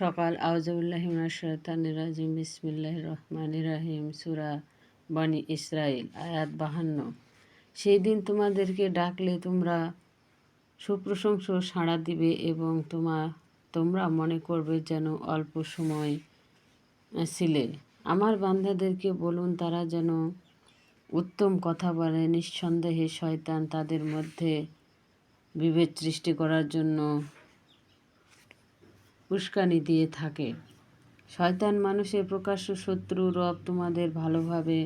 সকাল। আউজুবিল্লাহিমিনাশাইতানিরাজিম বিসমিল্লাহ রহমান রাহিম। সুরা বানি ইসরায়েল আয়াত বাহান্ন। সেই দিন তোমাদেরকে ডাকলে তোমরা সুপ্রশংস সাড়া দিবে এবং তোমা, তোমরা মনে করবে যেন অল্প সময় ছিলে। আমার বান্ধাদেরকে বলুন, তারা যেন উত্তম কথা বলে। নিঃসন্দেহে শয়তান তাদের মধ্যে বিভেদ সৃষ্টি করার জন্য উস্কানি দিয়ে থাকে। শয়তান মানুষের প্রকাশ্য শত্রু রব তোমাদের ভালোভাবে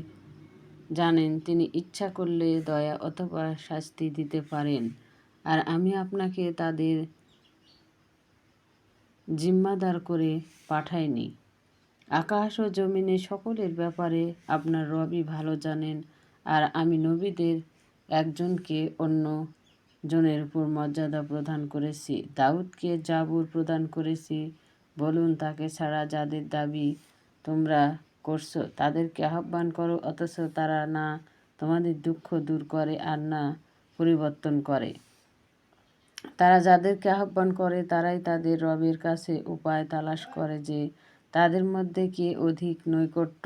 জানেন। তিনি ইচ্ছা করলে দয়া অথবা শাস্তি দিতে পারেন। আর আমি আপনাকে তাদের জিম্মাদার করে পাঠাইনি। আকাশ ও জমিনে সকলের ব্যাপারে আপনার রবি ভালো জানেন। আর আমি নবীদের একজনকে অন্য জনের উপর মর্যাদা প্রদান করেছি, দাউদকে জাবুর প্রদান করেছি। বলুন, তাকে ছাড়া যাদের দাবি তোমরা করছ, তাদেরকে আহ্বান করো, অথচ তারা না তোমাদের দুঃখ দূর করে আর না পরিবর্তন করে। তারা যাদেরকে আহ্বান করে, তারাই তাদের রবের কাছে উপায় তালাশ করে যে তাদের মধ্যে কে অধিক নৈকট্য।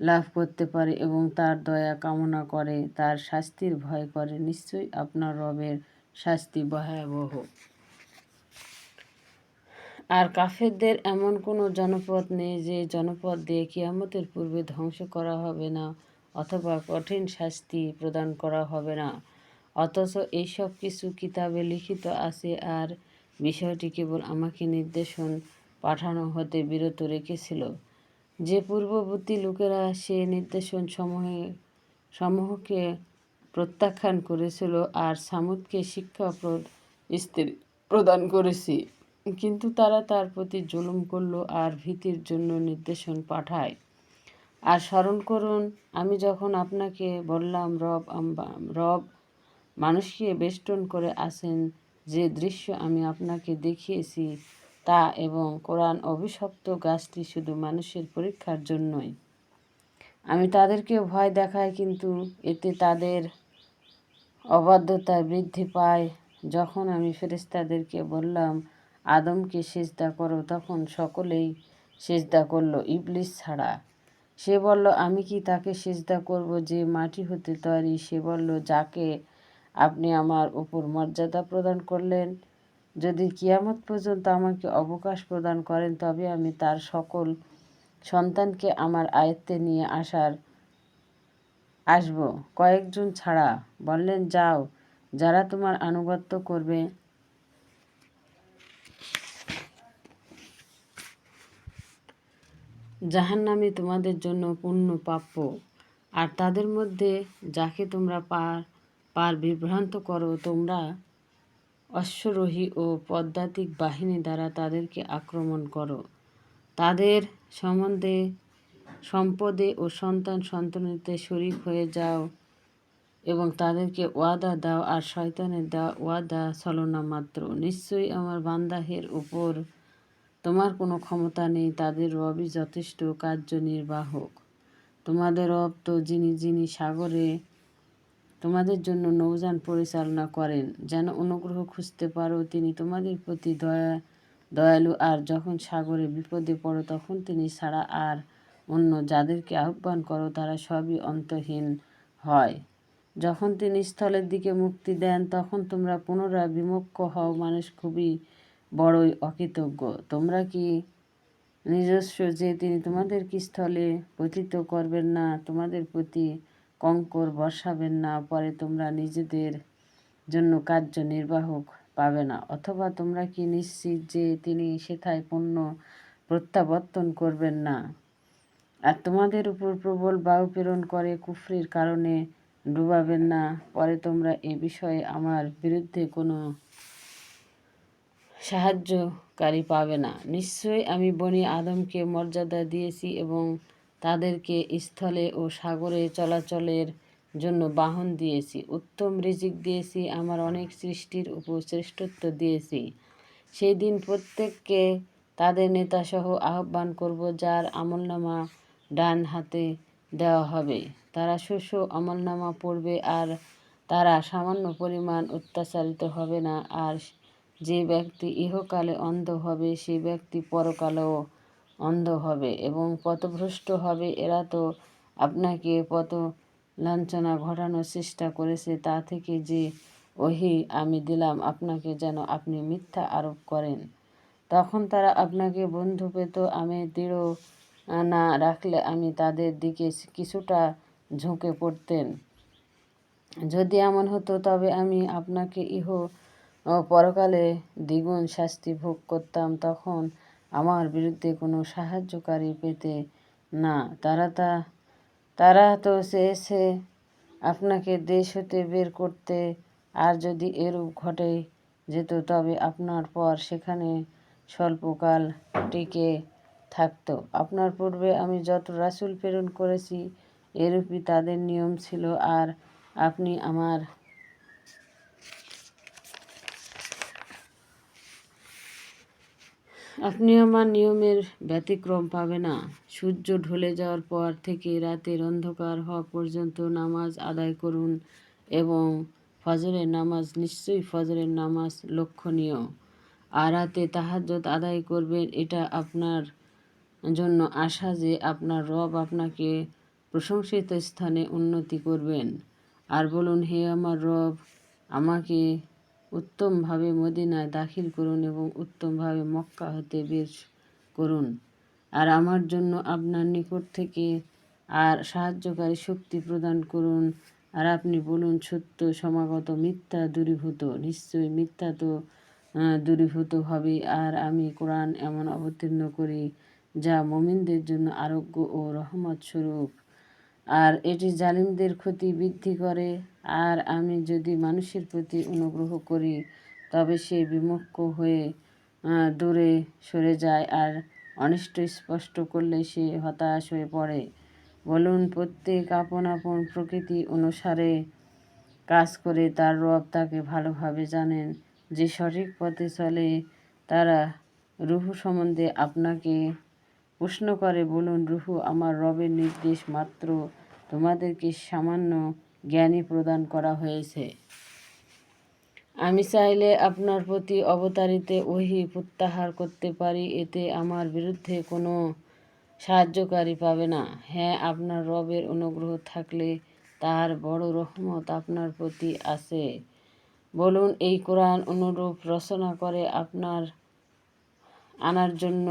লাভ করতে পারে এবং তার দয়া কামনা করে, তার শাস্তির ভয় করে, নিশ্চয়ই আপনার রবের শাস্তি ভয়াবহ। আর কাফেরদের এমন কোনো জনপদ নেই যে জনপদ দিয়ে কিয়ামতের পূর্বে ধ্বংস করা হবে না অথবা কঠিন শাস্তি প্রদান করা হবে না। অথচ এইসব কিছু কিতাবে লিখিত আছে আর বিষয়টি কেবল আমাকে নির্দেশন পাঠানো হতে বিরত রেখেছিল। যে পূর্ববর্তী লোকেরা সে নির্দেশন সমূহে, সমূহকে প্রত্যাখ্যান করেছিল আর সামুদকে শিক্ষা স্ত্রী প্রদান করেছি। কিন্তু তারা তার প্রতি জুলুম করল আর ভীতির জন্য নির্দেশন পাঠায়। আর স্মরণ করুন, আমি যখন আপনাকে বললাম, রব রব মানুষকে বেষ্টন করে আসেন যে দৃশ্য আমি আপনাকে দেখিয়েছি তা এবং কোরআন অভিশপ্ত গাছটি শুধু মানুষের পরীক্ষার জন্যই। আমি তাদেরকে ভয় দেখাই, কিন্তু এতে তাদের অবাধ্যতা বৃদ্ধি পায়। যখন আমি ফেরেস্তাদেরকে বললাম, আদমকে সেজদা করো তখন সকলেই সেজদা করল, ইবলিস ছাড়া। সে বলল, আমি কি তাকে সেজদা করব যে মাটি হতে তৈরি? সে বলল, যাকে আপনি আমার উপর মর্যাদা প্রদান করলেন যদি কিয়ামত পর্যন্ত আমাকে অবকাশ প্রদান করেন, তবে আমি তার সকল সন্তানকে আমার আয়ত্তে নিয়ে আসার আসব। কয়েকজন ছাড়া বললেন, যাও, যারা তোমার আনুগত্য করবে। জাহান নামে তোমাদের জন্য পূর্ণ প্রাপ্য। আর তাদের মধ্যে যাকে তোমরা পার পার, বিভ্রান্ত করো, তোমরা অশ্বরোহী ও পদ্মাতিক বাহিনী দ্বারা তাদেরকে আক্রমণ করো। তাদের সম্বন্ধে, সম্পদে ও সন্তান সন্তানিতে শরিক হয়ে যাও এবং তাদেরকে ওয়াদা দাও আর শয়তানের দেওয়া ওয়াদা ছলনা মাত্র। নিশ্চয়ই আমার বান্দাহের উপর তোমার কোনো ক্ষমতা নেই, তাদের রবই যথেষ্ট কার্যনির্বাহক তোমাদের রব তো যিনি যিনি সাগরে তোমাদের জন্য নৌযান পরিচালনা করেন, যেন অনুগ্রহ খুঁজতে পারো তিনি তোমাদের প্রতি দয়া, দয়ালু, আর যখন সাগরে বিপদে পড়ো তখন তিনি ছাড়া আর অন্য যাদেরকে আহ্বান করো তারা সবই অন্তহীন হয়। যখন তিনি স্থলের দিকে মুক্তি দেন, তখন তোমরা পুনরায় বিমুখ হও, মানুষ খুবই বড়ই অকৃতজ্ঞ। তোমরা কি নিজস্ব যে তিনি তোমাদের কি স্থলে পতিত করবেন না, তোমাদের প্রতি কঙ্কর বসাবেন না, পরে তোমরা নিজেদের জন্য কার্য নির্বাহক পাবে না। অথবা তোমরা কি নিশ্চিত যে তিনি সেথায় পণ্য প্রত্যাবর্তন করবেন না? আর তোমাদের উপর প্রবল বায়ু প্রেরণ করে, কুফরির কারণে ডুবাবেন না। পরে তোমরা এ বিষয়ে আমার বিরুদ্ধে কোনো সাহায্যকারী পাবে না। নিশ্চয়ই আমি বনি আদমকে মর্যাদা দিয়েছি এবং তাদেরকে স্থলে ও সাগরে চলাচলের জন্য বাহন দিয়েছি। উত্তম রিজিক দিয়েছি, আমার অনেক সৃষ্টির উপর শ্রেষ্ঠত্ব দিয়েছি। সেই দিন প্রত্যেককে তাদের নেতাসহ আহ্বান করব, যার আমলনামা ডান হাতে দেওয়া হবে। তারা শস্য আমলনামা পড়বে আর তারা সামান্য পরিমাণ অত্যাচারিত হবে না। আর যে ব্যক্তি ইহকালে অন্ধ হবে, সে ব্যক্তি পরকালেও অন্ধ হবে এবং পথভ্রষ্ট হবে। এরা তো আপনাকে পথ লাঞ্ছনা ঘটানোর চেষ্টা করেছে, তা থেকে যে ওহি আমি দিলাম, আপনাকে যেন আপনি মিথ্যা আরোপ করেন। তখন তারা আপনাকে বন্ধু পেত, আমি দৃঢ় না রাখলে আমি তাদের দিকে কিছুটা ঝুঁকে পড়তেন। যদি এমন হতো, তবে আমি আপনাকে ইহ পরকালে দ্বিগুণ শাস্তি ভোগ করতাম। তখন আমার বিরুদ্ধে কোনো সাহায্যকারী পেতে না। তারা তা, তারা তো চেয়েছে আপনাকে দেশ হতে বের করতে। আর যদি এরূপ ঘটে যেত, তবে আপনার পর সেখানে স্বল্পকাল টিকে থাকতো। আপনার পূর্বে আমি যত রাসূল প্রেরণ করেছি, এরূপই তাদের নিয়ম ছিল। আর আপনি আমার আপনি আমার নিয়মের ব্যতিক্রম পাবে না। সূর্য ঢলে যাওয়ার পর থেকে রাতের অন্ধকার হওয়া পর্যন্ত নামাজ আদায় করুন এবং ফজরের নামাজ নিশ্চয়ই ফজরের নামাজ লক্ষণীয়। আর রাতে তাহাজ্জত আদায় করবেন, এটা আপনার জন্য আশা যে আপনার রব আপনাকে প্রশংসিত স্থানে উন্নতি করবেন। আর বলুন, হে আমার রব, আমাকে উত্তমভাবে মদিনায় দাখিল করুন এবং উত্তমভাবে মক্কা হতে বের করুন। আর আমার জন্য আপনার নিকট থেকে আর সাহায্যকারী শক্তি প্রদান করুন। আর আপনি বলুন, সত্য, সমাগত, মিথ্যা দূরীভূত নিশ্চয়ই মিথ্যা তো দূরীভূত হবে আর আমি কোরআন এমন অবতীর্ণ করি যা মমিনদের জন্য আরোগ্য ও রহমত স্বরূপ। আর এটি জালিমদের ক্ষতি বৃদ্ধি করে। আর আমি যদি মানুষের প্রতি অনুগ্রহ করি, তবে সে বিমুখ হয়ে দূরে সরে যায় আর অনিষ্ট স্পষ্ট করলে সে হতাশ হয়ে পড়ে। বলুন, প্রত্যেক আপন আপন প্রকৃতি অনুসারে কাজ করে তার রব তাকে ভালোভাবে জানেন। যে সঠিক পথে চলে, তারা রুহু সম্বন্ধে আপনাকে প্রশ্ন করে, বলুন, রুহু আমার রবের নির্দেশ মাত্র তোমাদেরকে সামান্য জ্ঞানী প্রদান করা হয়েছে। আমি চাইলে আপনার প্রতি অবতারিতে ওহি প্রত্যাহার করতে পারি, এতে আমার বিরুদ্ধে কোনো সাহায্যকারী পাবে না। হ্যাঁ আপনার রবের অনুগ্রহ থাকলে তার বড় রহমত আপনার প্রতি আছে। বলুন, এই কোরআন অনুরূপ রচনা করে আপনার আনার জন্য,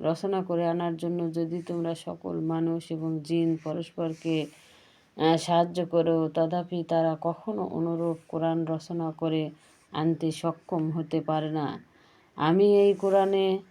রচনা করে আনার জন্য যদি তোমরা সকল মানুষ এবং জিন পরস্পরকে সাহায্য করো তথাপি তারা কখনো অনুরূপ কোরআন রচনা করে আনতে সক্ষম হতে পারে না। আমি এই কোরআনে